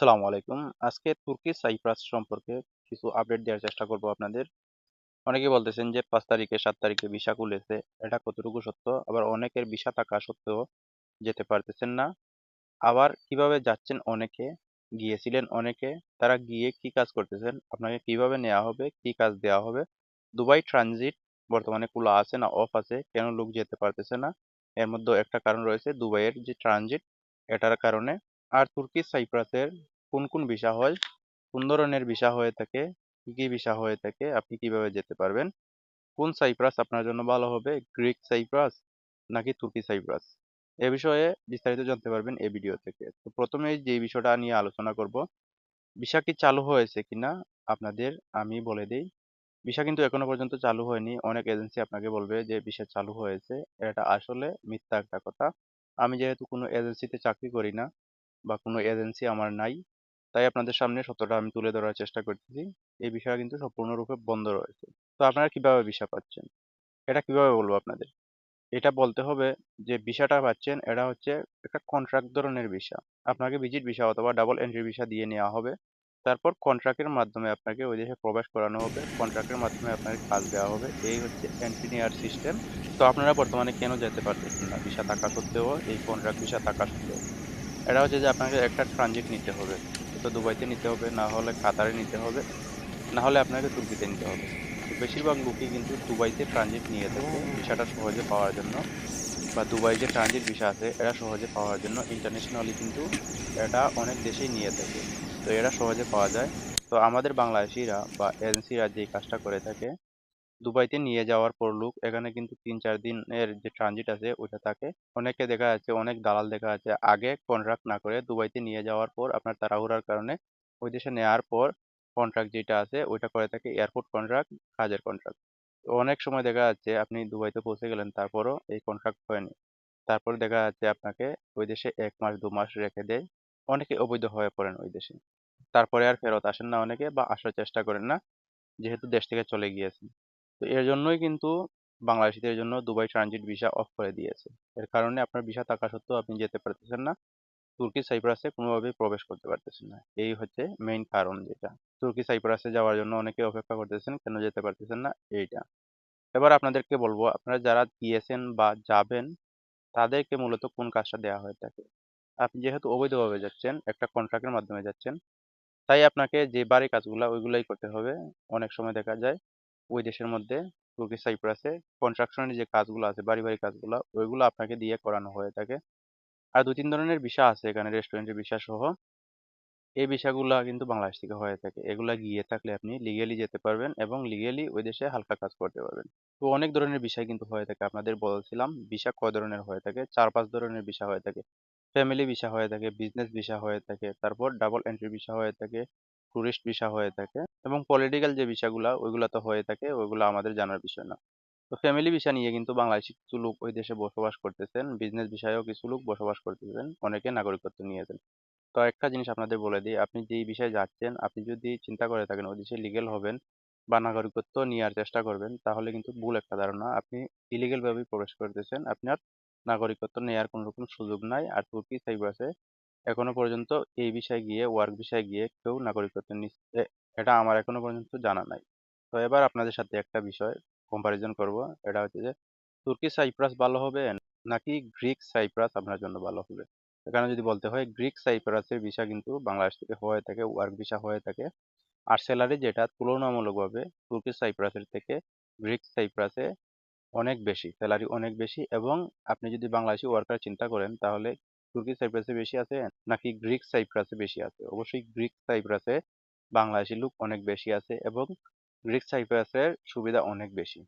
আসসালামু আলাইকুম। আজকে তুর্কি সাইপ্রাস সম্পর্কে কিছু আপডেট দেওয়ার চেষ্টা করব আপনাদের। অনেকে বলতেছেন যে পাঁচ তারিখে, সাত তারিখে ভিসা খুলেছে, এটা কতটুকু সত্য? আবার অনেকের ভিসা থাকা সত্ত্বেও যেতে পারতেছেন না। আবার কীভাবে যাচ্ছেন অনেকে? গিয়েছিলেন অনেকে, তারা গিয়ে কি কাজ করতেছেন? আপনাকে কীভাবে নেওয়া হবে? কি কাজ দেওয়া হবে? দুবাই ট্রানজিট বর্তমানে খোলা আছে না অফ আছে? কেন লোক যেতে পারতেছে না? এর মধ্যে একটা কারণ রয়েছে, দুবাইয়ের যে ট্রানজিট এটার কারণে। আর তুর্কি সাইপ্রাসের কোন কোন ভিসা হয়? কোন ধরনের ভিসা হয়ে থাকে, কি কি ভিসা হয়ে থাকে, আপনি কীভাবে যেতে পারবেন? কোন সাইপ্রাস আপনার জন্য ভালো হবে? গ্রিক সাইপ্রাস নাকি তুর্কি সাইপ্রাস? এ বিষয়ে বিস্তারিত জানতে পারবেন এই ভিডিও থেকে। তো প্রথমে যে বিষয়টা নিয়ে আলোচনা করব, ভিসা কি চালু হয়েছে কিনা? আপনাদের আমি বলে দেই, ভিসা কিন্তু এখনও পর্যন্ত চালু হয়নি। অনেক এজেন্সি আপনাকে বলবে যে ভিসা চালু হয়েছে। এটা আসলে মিথ্যা একটা কথা। আমি যেহেতু কোনো এজেন্সিতে চাকরি করি না বা কোনো এজেন্সি আমার নাই তাই আপনাদের সামনে সত্যটা আমি তুলে ধরার চেষ্টা করতেছি। এই বিষয়টা কিন্তু সম্পূর্ণরূপে বন্ধ রয়েছে। তো আপনারা কীভাবে ভিসা পাচ্ছেন? এটা কীভাবে বলব আপনাদের? এটা বলতে হবে যে ভিসাটা পাচ্ছেন, এটা হচ্ছে একটা কন্ট্রাক্ট ধরনের ভিসা। আপনাকে ভিজিট ভিসা অথবা ডাবল এন্ট্রি ভিসা দিয়ে নেওয়া হবে। তারপর কন্ট্রাক্টের মাধ্যমে আপনাকে ওই দেশে প্রবেশ করানো হবে। কন্ট্রাক্টের মাধ্যমে আপনাকে কাজ দেওয়া হবে। এই হচ্ছে এন্ট্রি সিস্টেম তো আপনারা বর্তমানে কেন যেতে পারতেছেন না? ভিসা থাকা সত্ত্বেও, এই কন্ট্রাক্ট ভিসা থাকা সত্ত্বেও। এটা হচ্ছে যে আপনাকে একটা ট্রানজিট নিতে হবে। তো দুবাইতে নিতে হবে, না হলে কাতারে নিতে হবে, না হলে আপনাকে তুর্কিতে নিতে হবে। বেশিরভাগ লোকই কিন্তু দুবাইতে ট্রানজিট নিয়ে থাকে, ভিসাটা সহজে পাওয়ার জন্য বা দুবাই যে ট্রানজিট ভিসা আছে, এরা সহজে পাওয়ার জন্য ইন্টারন্যাশনালি কিন্তু এটা অনেক দেশেই নিয়ে থাকে। তো এরা সহজে পাওয়া যায়। তো আমাদের বাংলাদেশিরা বা এজেন্সিরা যে কাজটা করে থাকে দুবাইতে নিয়ে যাওয়ার পর লোক এখানে কিন্তু তিন চার দিনের যে ট্রানজিট আছে, ওইটা থাকে। অনেকে দেখা যাচ্ছে, অনেক দালাল দেখা যাচ্ছে। আগে কন্ট্রাক্ট না করে দুবাইতে নিয়ে যাওয়ার পর আপনার তাড়াহুড়ার কারণে ওই দেশে নেওয়ার পর কন্ট্রাক্ট যেটা আছে, ওইটা করে থাকে এয়ারপোর্ট কন্ট্রাক্ট কাজের কন্ট্রাক্ট অনেক সময় দেখা যাচ্ছে, আপনি দুবাইতে পৌঁছে গেলেন, তারপরও এই কন্ট্রাক্ট হয়নি। তারপর দেখা যাচ্ছে আপনাকে ওই দেশে এক মাস, দু মাস রেখে দেয়। অনেকে অবৈধ হয়ে পড়েন ওই দেশে। তারপরে আর ফেরত আসেন না অনেকে বা আসার চেষ্টা করেন না, যেহেতু দেশ থেকে চলে গিয়েছেন। তো এর জন্যই কিন্তু বাংলাদেশিদের জন্য দুবাই ট্রানজিট ভিসা অফ করে দিয়েছে। এর কারণে আপনার ভিসা থাকা সত্ত্বেও আপনি যেতে পারতেছেন না। তুর্কি সাইপ্রাসে কোনোভাবেই প্রবেশ করতে পারতেছেন না। এই হচ্ছে মেইন কারণ যেটা। তুর্কি সাইপ্রাসে যাওয়ার জন্য অনেকে অপেক্ষা করতেছেন, কেন যেতে পারতেছেন না? এইটা। এবার আপনাদেরকে বলব, আপনারা যারা গিয়েছেন বা যাবেন, তাদেরকে মূলত কোন কাজটা দেওয়া হয়ে থাকে? আপনি যেহেতু অবৈধভাবে যাচ্ছেন, একটা কন্ট্রাক্টের মাধ্যমে যাচ্ছেন, তাই আপনাকে যে বাড়ি কাজগুলো, ওইগুলাই করতে হবে। অনেক সময় দেখা যায় ওই দেশের মধ্যে তুর্কি সাইপ্রাসে কনস্ট্রাকশনের যে কাজগুলো আছে বাড়ি বাড়ি কাজগুলো, ওইগুলো আপনাকে দিয়ে করানো হয়ে থাকে আর দু তিন ধরনের ভিসা আছে এখানে, রেস্টুরেন্টের ভিসা সহ। এই ভিসাগুলো কিন্তু বাংলাদেশ থেকে হয়ে থাকে। এগুলা গিয়ে থাকলে আপনি লিগেলি যেতে পারবেন এবং লিগেলি ওই দেশে হালকা কাজ করতে পারবেন। তো অনেক ধরনের বিষয় কিন্তু হয়ে থাকে, আপনাদের বলছিলাম। ভিসা কয় ধরনের হয়ে থাকে? চার, পাঁচ ধরনের ভিসা হয়ে থাকে। ফ্যামিলি ভিসা হয়ে থাকে, বিজনেস ভিসা হয়ে থাকে, তারপর ডাবল এন্ট্রি ভিসা হয়ে থাকে টুরিস্ট ভিসা হয়ে থাকে। এবং পলিটিক্যাল যে ভিসাগুলা ওইগুলা তো হয়ে থাকে, ওইগুলো আমাদের জানার বিষয় না। তো ফ্যামিলি ভিসা নিয়ে কিন্তু বাংলাদেশি কিছু লোক ওই দেশে বসবাস করতেছেন বিজনেস বিষয়েও কিছু লোক বসবাস করতেছেন, অনেকে নাগরিকত্ব নিয়েছেন। তো একটা জিনিস আপনাদের বলে দিই, আপনি যেই বিষয়ে যাচ্ছেন, আপনি যদি চিন্তা করে থাকেন, ওই দেশে লিগেল হবেন বা নাগরিকত্ব নেওয়ার চেষ্টা করবেন, তাহলে কিন্তু ভুল একটা ধারণা। আপনি ইলিগেল ভাবে প্রবেশ করতেছেন, আপনার নাগরিকত্ব নেওয়ার কোনো রকম সুযোগ নাই। আর তুর্কি সাইপ্রাসে এখনও পর্যন্ত এই বিষয়ে গিয়ে ওয়ার্ক বিষয়ে গিয়ে কেউ নাগরিকত্ব নিচ্ছে এটা আমার এখনও পর্যন্ত জানা নাই। তো এবার আপনাদের সাথে একটা বিষয় কম্পারিজন করব। এটা হচ্ছে যে, তুর্কি সাইপ্রাস ভালো হবে নাকি গ্রিক সাইপ্রাস আপনার জন্য ভালো হবে? এখানে যদি বলতে হয়, গ্রিক সাইপ্রাসের ভিসা কিন্তু বাংলাদেশ থেকে হয়ে থাকে ওয়ার্ক ভিসা হয়ে থাকে। আর স্যালারি যেটা তুলনামূলকভাবে তুর্কি সাইপ্রাসের থেকে গ্রিক সাইপ্রাসে অনেক বেশি স্যালারি অনেক বেশি এবং আপনি যদি বাংলাদেশি ওয়ার্কার চিন্তা করেন, তাহলে তুর্কি সাইপ্রাসে বেশি আছে নাকি গ্রিক সাইপ্রাসে বেশি আছে? অবশ্যই গ্রিক সাইপ্রাসে বাংলাদেশি লোক অনেক বেশি আছে এবং গ্রিক সাইপ্রাসের সুবিধা অনেক বেশি।